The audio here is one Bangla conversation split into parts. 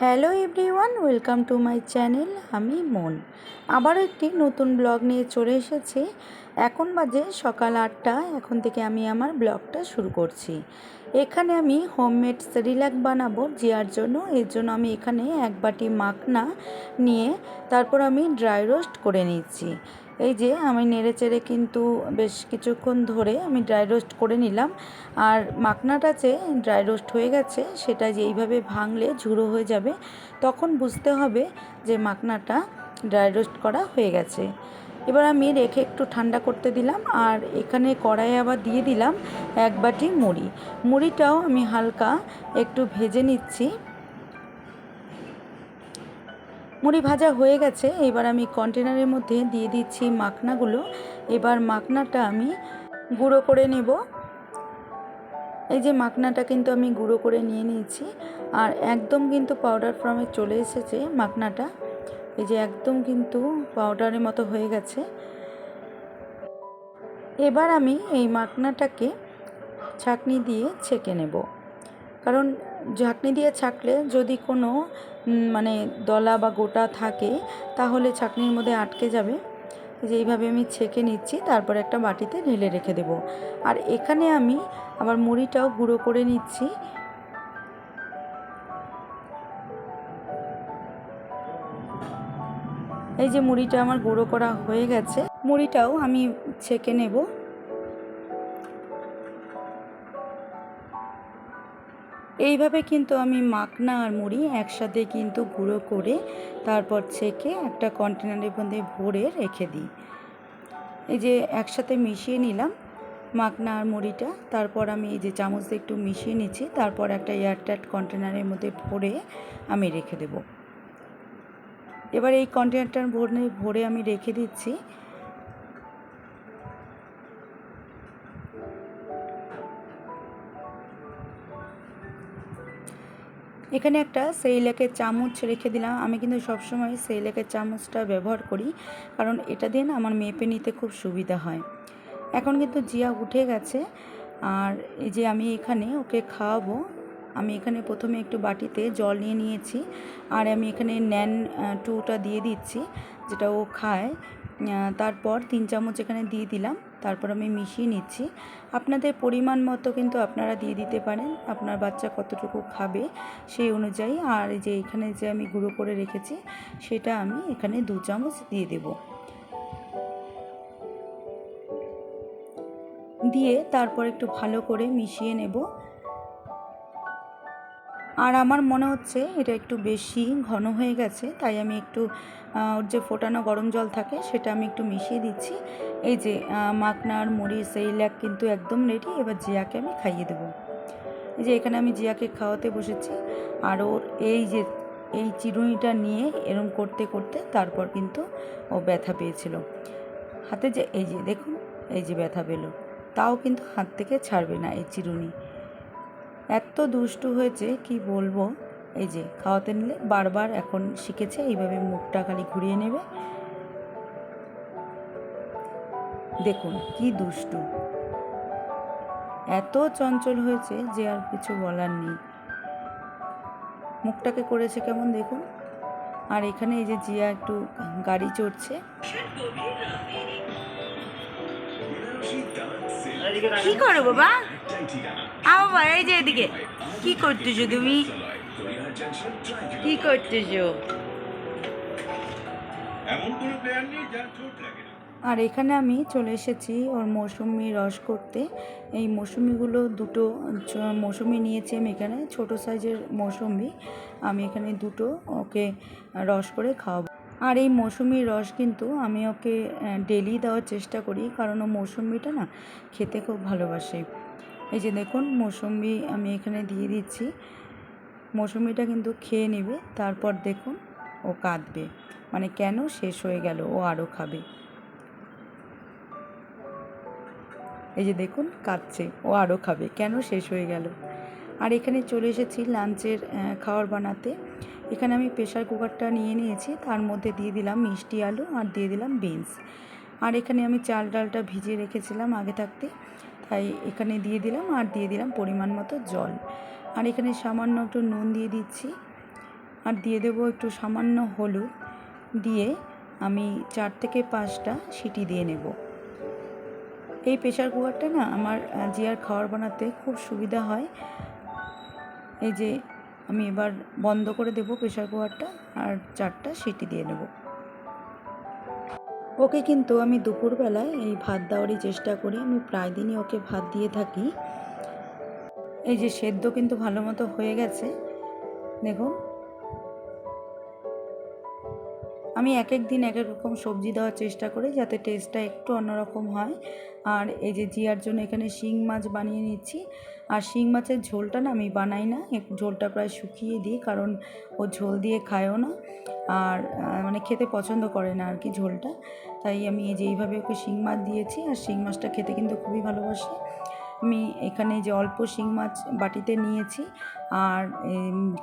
Hello everyone, welcome to my channel, আমি মন। আবার একটি নতুন ব্লগ নিয়ে চলে এসেছি। এখন বাজে সকাল আটটা, এখন থেকে আমি আমার ব্লগটা শুরু করছি। এখানে আমি হোমমেড সেরিল্যাক বানাবো, জিয়ার জন্য। এর জন্য আমি এখানে এক বাটি মাখনা নিয়ে তারপর আমি ড্রাই রোস্ট করে নিচ্ছি। এই যে আমি নেড়ে চেড়ে কিন্তু বেশ কিছুক্ষণ ধরে আমি ড্রাই রোস্ট করে নিলাম। আর মাখনাটা যে ড্রাই রোস্ট হয়ে গেছে, সেটা যে এইভাবে ভাঙলে ঝুড়ো হয়ে যাবে, তখন বুঝতে হবে যে মাখনাটা ড্রাই রোস্ট করা হয়ে গেছে। এবার আমি রেখে একটু ঠান্ডা করতে দিলাম, আর এখানে কড়াইয়ে আবার দিয়ে দিলাম এক বাটি মুড়ি। মুড়িটাও আমি হালকা একটু ভেজে নিচ্ছি। মুড়ি ভাজা হয়ে গেছে। এবার আমি কন্টেনারের মধ্যে দিয়ে দিচ্ছি মাখনাগুলো। এবার মাখনাটা আমি গুঁড়ো করে নেব। এই যে মাখনাটা কিন্তু আমি গুঁড়ো করে নিয়ে নিয়েছি। আর একদম কিন্তু পাউডার ফর্মে চলে এসেছে মাখনাটা। এই যে একদম কিন্তু পাউডারের মতো হয়ে গেছে। এবার আমি এই মাখনাটাকে ছাঁকনি দিয়ে ছেঁকে নেব। কারণ ঝাঁকনি দিয়ে ছাকলে যদি কোনো মানে দলা বা গোটা থাকে, তাহলে ছাকনির মধ্যে আটকে যাবে। যে এইভাবে আমি ছেঁকে নিচ্ছি, তারপর একটা বাটিতে ঢেলে রেখে দেব। আর এখানে আমি আবার মুড়িটাও গুঁড়ো করে নিচ্ছি। এই যে মুড়িটা আমার গুঁড়ো করা হয়ে গেছে, মুড়িটাও আমি ছেঁকে নেব। এইভাবে কিন্তু আমি মাখনা আর মুড়ি একসাথে কিন্তু গুঁড়ো করে তারপর ছেঁকে একটা কন্টেনারের মধ্যে ভরে রেখে দিই। এই যে একসাথে মিশিয়ে নিলাম মাখনা আর মুড়িটা, তারপর আমি এই যে চামচ দিয়ে একটু মিশিয়ে নিচ্ছি, তারপর একটা এয়ারটাইট কন্টেনারের মধ্যে ভরে আমি রেখে দেব। এবার এই কন্টেনারটার ভরে ভরে আমি রেখে দিচ্ছি। এখানে একটা সেইলাকের চামচ রেখে দিলাম। আমি কিন্তু সবসময় সেইলাকের চামচটা ব্যবহার করি, কারণ এটা দিয়ে না আমার মেপে নিতে খুব সুবিধা হয়। এখন কিন্তু জিয়া উঠে গেছে, আর এই যে আমি এখানে ওকে খাওয়াবো, আমি এখানে প্রথমে একটু বাটিতে জল নিয়ে নিয়েছি, আর আমি এখানে ন্যান টুটা দিয়ে দিচ্ছি, যেটা ও খায়। তারপর তিন চামচ এখানে দিয়ে দিলাম। তারপর আমি মিশিয়ে নিচ্ছি। আপনাদের পরিমাণ মতো কিন্তু আপনারা দিয়ে দিতে পারেন। আপনার বাচ্চা কতটুকু খাবে সেই অনুযায়ী। আর যে এখানে যে আমি গুঁড়ো করে রেখেছি, সেটা আমি এখানে দু চামচ দিয়ে দেব। দিয়ে তারপর একটু ভালো করে মিশিয়ে নেব। আর আমার মনে হচ্ছে এটা একটু বেশি ঘন হয়ে গেছে, তাই আমি একটু ওর যে ফোটানো গরম জল থাকে সেটা আমি একটু মিশিয়ে দিচ্ছি। এই যে মাখনার মুড়ি সেই ল্যাক কিন্তু একদম রেডি এবার জিয়াকে আমি খাইয়ে দেবো। এই যে এখানে আমি জিয়াকে খাওয়াতে বসেছি, আর ওর এই যে, এই চিরুনিটা নিয়ে এরম করতে করতে তারপর কিন্তু ও ব্যথা পেয়েছিল। হাতে যে, এই যে দেখুন, এই যে ব্যথা পেল, তাও কিন্তু হাত থেকে ছাড়বে না এই চিরুনি। এত দুষ্টু হয়েছে, কি বলব? এই যে, খাওয়াতে নিলে বারবার এখন শিখেছে, এইভাবে মুখটা খালি ঘুরিয়ে নেবে। দেখুন, কি দুষ্টু। এত চঞ্চল হয়েছে যে আর কিছু বলার নেই। মুখটাকে করেছে কেমন দেখুন? আর এখানে এই যে জিয়া একটু গাড়ি চড়ছে। কি করো বাবা? আ বাবা এই যে এদিকে। কি করতেছো তুমি? কি করতেছো? আর এখানে আমি চলে এসেছি ওর মৌসুমি রস করতে। এই মৌসুমিগুলো দুটো মৌসুমি নিয়েছি আমি এখানে ছোটো সাইজের মৌসুমি। আমি এখানে দুটো ওকে রস করে খাওয়াবো। আর এই মৌসুমি রস কিন্তু আমি ওকে ডেলি দেওয়ার চেষ্টা করি কারণ ও মৌসুমিটা না খেতে খুব ভালোবাসে। এই যে দেখুন, মৌসুমি আমি এখানে দিয়ে দিচ্ছি। মৌসুমিটা কিন্তু খেয়ে নেবে, তারপর দেখুন ও কাঁদবে। মানে কেন শেষ হয়ে গেল, ও আরও খাবে। এই যে দেখুন, কাঁদছে, ও আরও খাবে, কেন শেষ হয়ে গেল? আর এখানে চলে এসেছি লাঞ্চের খাবার বানাতে। এখানে আমি প্রেশার কুকারটা নিয়ে নিয়েছি, তার মধ্যে দিয়ে দিলাম মিষ্টি আলু আর দিয়ে দিলাম বিনস। আর এখানে আমি চাল ডালটা ভিজিয়ে রেখেছিলাম আগে থাকতে। তাই এখানে দিয়ে দিলাম আর দিয়ে দিলাম পরিমাণ মতো জল। আর এখানে সামান্য একটু নুন দিয়ে দিচ্ছি। আর দিয়ে দেবো একটু সামান্য হলুদ দিয়ে আমি চার থেকে পাঁচটা সিটি দিয়ে নেব। এই প্রেশার কুকারটা না আমার জিয়ার খাবার বানাতে খুব সুবিধা হয়। এই যে আমি এবার বন্ধ করে দেব প্রেশার কুকারটা আর চারটা সিটি দিয়ে নেব। ওকে কিন্তু আমি দুপুরবেলায় এই ভাত দেওয়ারই চেষ্টা করি। আমি প্রায় দিনই ওকে ভাত দিয়ে থাকি। এই যে সেদ্ধ কিন্তু ভালো মতো হয়ে গেছে। দেখুন। আমি এক এক দিন এক এক রকম সবজি দেওয়ার চেষ্টা করি যাতে টেস্টটা একটু অন্যরকম হয়। আর এই যে জিয়ার জন্য এখানে শিং মাছ বানিয়ে নিচ্ছি। আর শিং মাছের ঝোলটা না আমি বানাই না ঝোলটা প্রায় শুকিয়ে দিই কারণ ও ঝোল দিয়ে খায়ও না। আর মানে খেতে পছন্দ করে না আর কি ঝোলটা। তাই আমি এই যে এইভাবে ওকে শিং মাছ দিয়েছি আর শিং মাছটা খেতে কিন্তু খুবই ভালোবাসে। আমি এখানে যে অল্প শিং মাছ বাটিতে নিয়েছি আর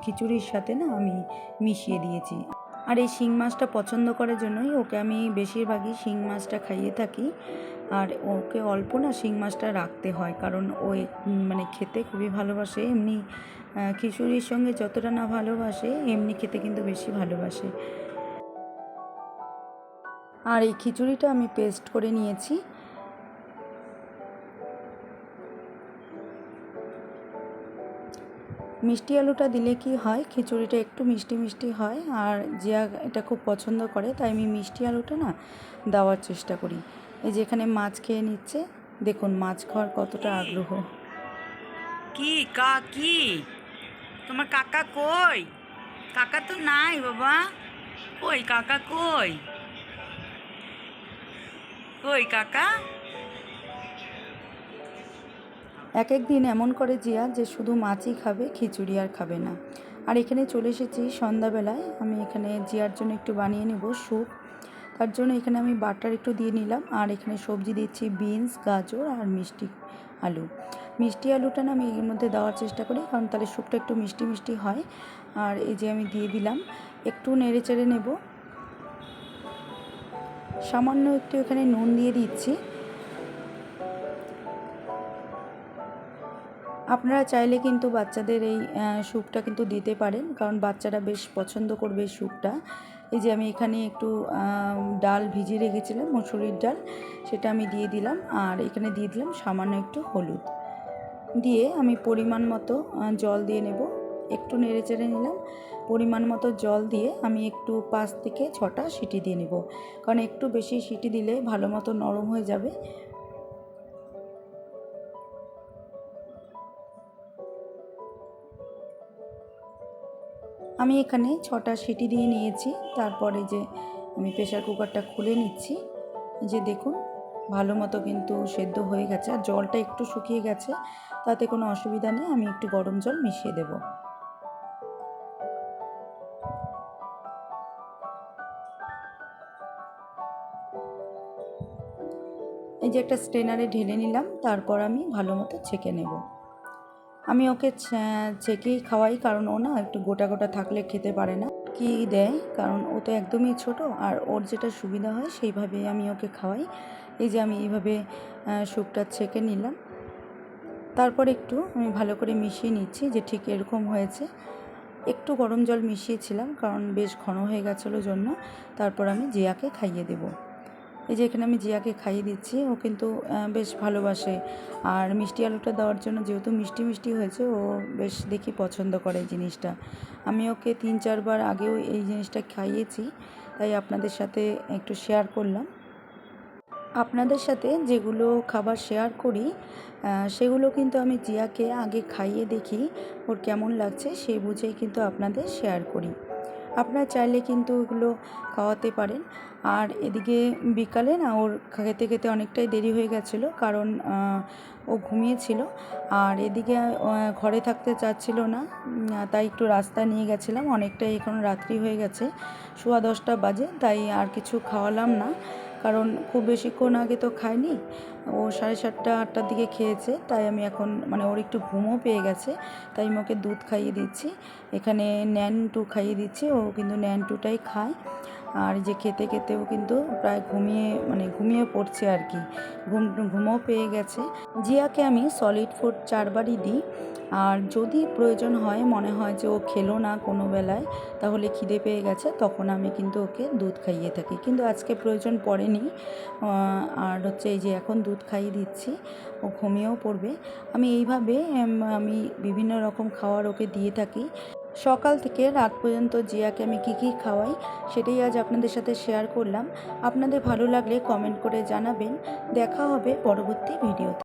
খিচুড়ির সাথে না আমি মিশিয়ে দিয়েছি। আর এই শিং মাছটা পছন্দ করার জন্যই ওকে আমি বেশিরভাগই শিং মাছটা খাইয়ে থাকি। আর ওকে অল্প না শিং মাছটা রাখতে হয়, কারণ ও মানে খেতে খুবই ভালোবাসে। এমনি খিচুড়ির সঙ্গে যতটা না ভালোবাসে, এমনি খেতে কিন্তু বেশি ভালোবাসে। আর এই খিচুড়িটা আমি পেস্ট করে নিয়েছি। মিষ্টি আলুটা দিলে কি হয়? খিচুড়িটা একটু মিষ্টি মিষ্টি হয় আর জিয়া এটা খুব পছন্দ করে, তাই আমি মিষ্টি আলুটা না দেওয়ার চেষ্টা করি। এই যে এখানে মাছ খেয়ে নিচ্ছে। দেখুন মাছ খাওয়ার কতটা আগ্রহ। কি কা, কি? তোমার কাকা কই? কাকা তো নাই বাবা। কই কাকা, কই? কই কাকা? এক এক দিন এমন করে জিয়া যে শুধু মাছই খাবে, খিচুড়ি আর খাবে না। আর এখানে চলে এসেছি সন্ধ্যাবেলায়। আমি এখানে জিয়ার জন্য একটু বানিয়ে নেব স্যুপ। তার জন্য এখানে আমি বাটার একটু দিয়ে নিলাম। আর এখানে সবজি দিচ্ছি বিনস, গাজর আর মিষ্টি আলু। মিষ্টি আলুটা না আমি এর মধ্যে দেওয়ার চেষ্টা করি, কারণ তাহলে স্যুপটা একটু মিষ্টি মিষ্টি হয়। আর এই যে আমি দিয়ে দিলাম, একটু নেড়ে চেড়ে নেব। সামান্য একটু এখানে নুন দিয়ে দিচ্ছি। আপনারা চাইলে কিন্তু বাচ্চাদের এই স্যুপটা কিন্তু দিতে পারেন, কারণ বাচ্চারা বেশ পছন্দ করবে এই স্যুপটা এই যে আমি এখানে একটু ডাল ভিজিয়ে রেখেছিলাম, মসুরির ডাল, সেটা আমি দিয়ে দিলাম, আর এখানে দিয়ে দিলাম সামান্য একটু হলুদ। দিয়ে আমি পরিমাণ মতো জল দিয়ে নেব, একটু নেড়ে চেড়ে নিলাম, পরিমাণ মতো জল দিয়ে আমি একটু পাঁচ থেকে ছটা সিটি দিয়ে নেব। কারণ একটু বেশি সিটি দিলে ভালো মতো নরম হয়ে যাবে আমি এখানে ছটা সিটি দিয়ে নিয়েছি। তারপরে যে আমি প্রেশার কুকারটা খুলে নিচ্ছি। যে দেখুন, ভালো মতো কিন্তু সেদ্ধ হয়ে গেছে আর জলটা একটু শুকিয়ে গেছে। তাতে কোনো অসুবিধা নেই, আমি একটু গরম জল মিশিয়ে দেব। এই যে একটা স্ট্রেনারে ঢেলে নিলাম, তারপর আমি ভালো মতো ছেঁকে নেব। আমি ওকে ছেঁকেই খাওয়াই কারণ ও না একটু গোটা গোটা থাকলে খেতে পারে না। কি দেয়? কারণ ও তো একদমই ছোট আর ওর যেটা সুবিধা হয় সেইভাবে আমি ওকে খাওয়াই। এই যে আমি এইভাবে আহ, স্যুপটা ছেঁকে নিলাম। তারপর একটু আমি ভালো করে মিশিয়ে নিচ্ছি যে ঠিক এরকম হয়েছে। একটু গরম জল মিশিয়েছিলাম কারণ বেশ ঘন হয়ে গেছিল জন্য। তারপর আমি জিয়াকে খাইয়ে দেবো। এই যে এখানে আমি জিয়াকে খাইয়ে দিচ্ছি, ও কিন্তু বেশ ভালোবাসে। আর মিষ্টি আলুটা দেওয়ার জন্য যেহেতু মিষ্টি মিষ্টি হয়েছে, ও বেশ দেখি পছন্দ করে জিনিসটা। আমি ওকে তিন চারবার আগেও এই জিনিসটা খাইয়েছি, তাই আপনাদের সাথে একটু শেয়ার করলাম। আপনাদের সাথে যেগুলো খাবার শেয়ার করি সেগুলো কিন্তু আমি জিয়াকে আগে খাইয়ে দেখি, ওর কেমন লাগছে, সেই বুঝেই কিন্তু আপনাদের শেয়ার করি। আপনারা চাইলে কিন্তু ওগুলো খাওয়াতে পারেন। আর এদিকে বিকালে না ওর খেতে খেতে অনেকটাই দেরি হয়ে গেছিল, কারণ ও ঘুমিয়েছিল। আর এদিকে ঘরে থাকতে চাচ্ছিল না তাই একটু রাস্তায় নিয়ে গেছিলাম। অনেকটাই এখন রাত্রি হয়ে গেছে, সোয়া দশটা বাজে, তাই আর কিছু খাওয়ালাম না। কারণ খুব বেশিক্ষণ আগে তো খায়নি ও সাড়ে সাতটা, আটটার দিকে খেয়েছে, তাই আমি এখন মানে ওর একটু ঘুমও পেয়ে গেছে, তাই আমি ওকে দুধ খাইয়ে দিচ্ছি। এখানে ন্যান টু খাইয়ে দিচ্ছি, ও কিন্তু ন্যান টুটাই খায়। আর যে খেতে খেতেও কিন্তু প্রায় ঘুমিয়ে মানে ঘুমিয়ে পড়ছে আর কি। ঘুম, ঘুমও পেয়ে গেছে। জিয়াকে আমি সলিড ফুড চারবারই দিই। আর যদি প্রয়োজন হয়, মনে হয় যে ও খেলো না কোনো বেলায়, তাহলে খিদে পেয়ে গেছে, তখন আমি কিন্তু ওকে দুধ খাইয়ে থাকি। কিন্তু আজকে প্রয়োজন পড়েনি। আর হচ্ছে এই যে এখন দুধ খাইয়ে দিচ্ছি, ও ঘুমিয়েও পড়বে। আমি এইভাবে আমি বিভিন্ন রকম খাবার ওকে দিয়ে থাকি। সকাল থেকে রাত পর্যন্ত জিয়াকে আমি কী কী খাওয়াই সেটাই আজ আপনাদের সাথে শেয়ার করলাম। আপনাদের ভালো লাগলে কমেন্ট করে জানাবেন। দেখা হবে পরবর্তী ভিডিওতে